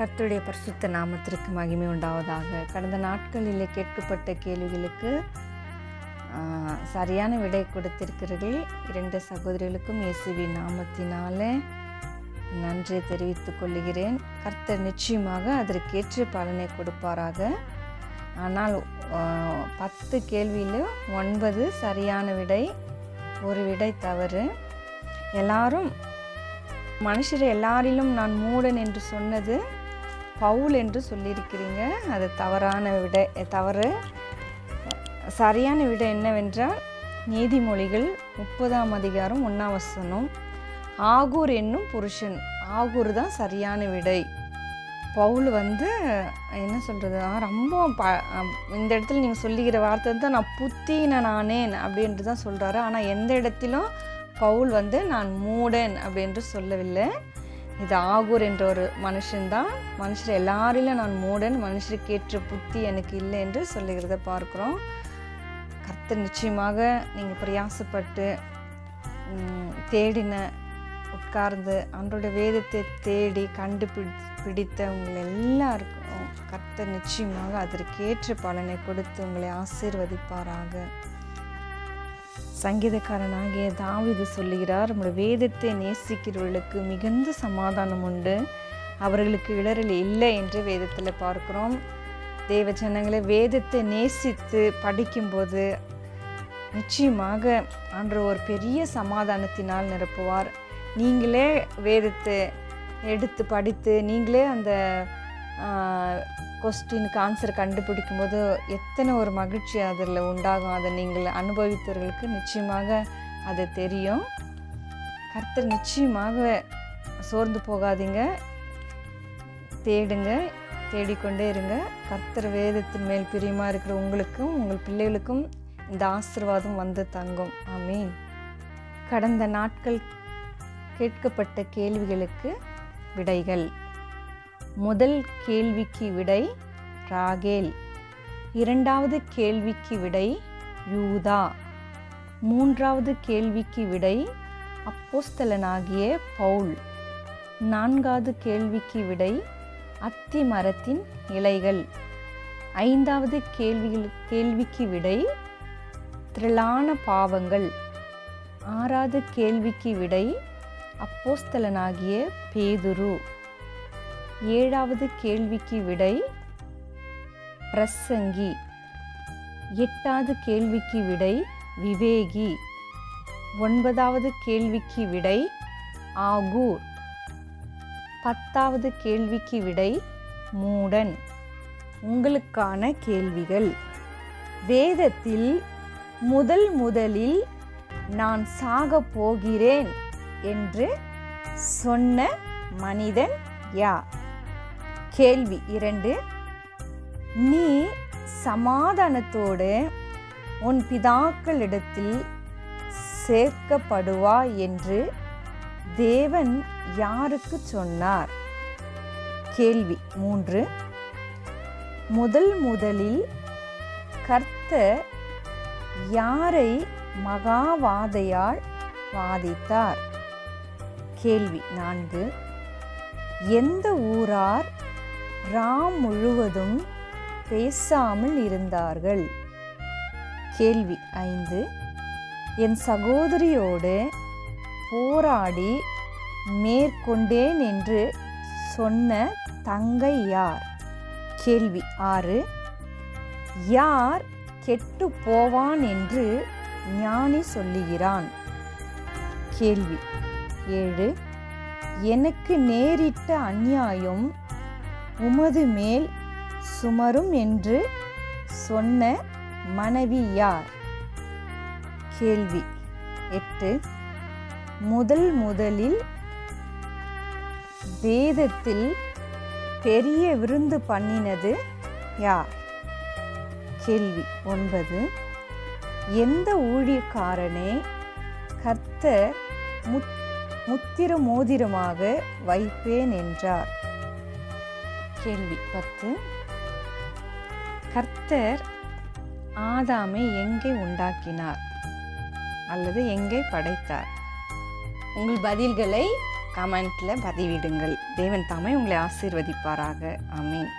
கர்த்தருடைய பரிசுத்த நாமத்திற்கு மகிமை உண்டாவதாக. கடந்த நாட்களில் கேட்கப்பட்ட கேள்விகளுக்கு சரியான விடை கொடுத்திருக்கிறீர்கள். இரண்டு சகோதரிகளுக்கும் இயேசுவி நாமத்தினாலே நன்றியை தெரிவித்துக் கொள்கிறேன். கர்த்தர் நிச்சயமாக அதற்கேற்ற பலனை கொடுப்பாராக. ஆனால் பத்து கேள்வியில் ஒன்பது சரியான விடை ஒரு விடை தவறு. எல்லாரும் மனுஷர் எல்லாரிலும் நான் மூடன் என்று சொன்னது பவுல் என்று சொல்லியிருக்கிறீங்க. அது தவறான விடை தவறு. சரியான விடை என்னவென்றால் நீதிமொழிகள் முப்பதாம் அதிகாரம் ஒன்னாவசனம் ஆகூர் என்னும் புருஷன். ஆகூர் தான் சரியான விடை. பவுல் வந்து என்ன சொல்கிறது ரொம்ப ப இந்த இடத்துல நீங்கள் சொல்லிக்கிற வார்த்தை தான் நான் புத்தின நானேன் அப்படின்ட்டு தான் சொல்கிறாரு ஆனால் எந்த இடத்திலும் பவுல் வந்து நான் மூடன் அப்படின்ட்டு சொல்லவில்லை. இது ஆகூர் என்ற ஒரு மனுஷன்தான். மனுஷர் எல்லாரிலும் நான் மூடன் மனுஷருக்கு ஏற்ற புத்தி எனக்கு இல்லை என்று சொல்லுகிறத பார்க்குறோம். கர்த்தர் நிச்சயமாக நீங்கள் பிரயாசப்பட்டு தேடின உட்கார்ந்து அன்றோட வேதத்தை தேடி கண்டுபிடி பிடித்த உங்களை எல்லாருக்கும் கர்த்தர் நிச்சயமாக அதற்கேற்ற பலனை கொடுத்து உங்களை ஆசீர்வதிப்பாராக. சங்கீதக்காரனாகிய தாவிது சொல்லுகிறார் நம்முடைய வேதத்தை நேசிக்கிறவர்களுக்கு மிகுந்த சமாதானம் உண்டு. அவர்களுக்கு இடரல் இல்லை என்று வேதத்தில் பார்க்கிறோம். தேவ ஜனங்களை வேதத்தை நேசித்து படிக்கும்போது நிச்சயமாக அன்று ஒரு பெரிய சமாதானத்தினால் நிரப்புவார். நீங்களே வேதத்தை எடுத்து படித்து நீங்களே அந்த கொஸ்டினுக்கு ஆன்சர் கண்டுபிடிக்கும் போது எத்தனை ஒரு மகிழ்ச்சி அதில் உண்டாகும்? அதை நீங்கள் அனுபவித்தவர்களுக்கு நிச்சயமாக அது தெரியும். கர்த்தர் நிச்சயமாக சோர்ந்து போகாதீங்க. தேடுங்க தேடிக்கொண்டே இருங்க. கர்த்தர் வேதத்தின் மேல் பிரியமாக இருக்கிற உங்களுக்கும் உங்கள் பிள்ளைகளுக்கும் இந்த ஆசீர்வாதம் வந்து தங்கும். ஆமீன். கடந்த நாட்கள் கேட்கப்பட்ட கேள்விகளுக்கு விடைகள். முதல் கேள்விக்கு விடை ராகேல். இரண்டாவது கேள்விக்கு விடை யூதா. மூன்றாவது கேள்விக்கு விடை அப்போஸ்தலனாகிய பவுல். நான்காவது கேள்விக்கு விடை அத்தி மரத்தின் இலைகள். ஐந்தாவது கேள்விகள் கேள்விக்கு விடை திரளான பாவங்கள். ஆறாவது கேள்விக்கு விடை அப்போஸ்தலனாகிய பேதுரு. ஏழாவது கேள்விக்கு விடை பிரசங்கி. எட்டாவது கேள்விக்கு விடை விவேகி. ஒன்பதாவது கேள்விக்கு விடை ஆகூர். பத்தாவது கேள்விக்கு விடை மூடன். உங்களுக்கான கேள்விகள். வேதத்தில் முதல் முதலில் நான் சாகப் போகிறேன் என்று சொன்ன மனிதன் யார்? கேள்வி இரண்டு. நீ சமாதானத்தோடு உன் பிதாக்களிடத்தில் சேர்க்கப்படுவா என்று தேவன் யாருக்கு சொன்னார்? கேள்வி மூன்று. முதல் முதலில் கர்த்தர் யாரை மகாவாதையால் வாதித்தார்? கேள்வி நான்கு. எந்த ஊரார் ராம் முழுவதும் பேசாமல் இருந்தார்கள். கேள்வி ஐந்து. என் சகோதரியோடு போராடி மேற்கொண்டேன் என்று சொன்ன தங்கை யார்? கேள்வி ஆறு. யார் கெட்டு போவான் என்று ஞானி சொல்லுகிறான். கேள்வி ஏழு. எனக்கு நேரிட்ட அந்நியாயம் உமது மேல் சுமரும் என்று சொன்ன மனைவி யார்? கேள்வி எட்டு. முதல் முதலில் வேதத்தில் பெரிய விருந்து பண்ணினது யார்? கேள்வி ஒன்பது. எந்த ஊழியக்காரனே கர்த்தர் முத் முத்திர மோதிரமாக வைப்பேன் என்றார். கேள்வி பத்து. கர்த்தர் ஆதாமை எங்கே உண்டாக்கினார் அல்லது எங்கே படைத்தார்? உங்கள் பதில்களை கமெண்ட்டில் பதிவிடுங்கள். தேவன் தாமே உங்களை ஆசீர்வதிப்பாராக. ஆமீன்.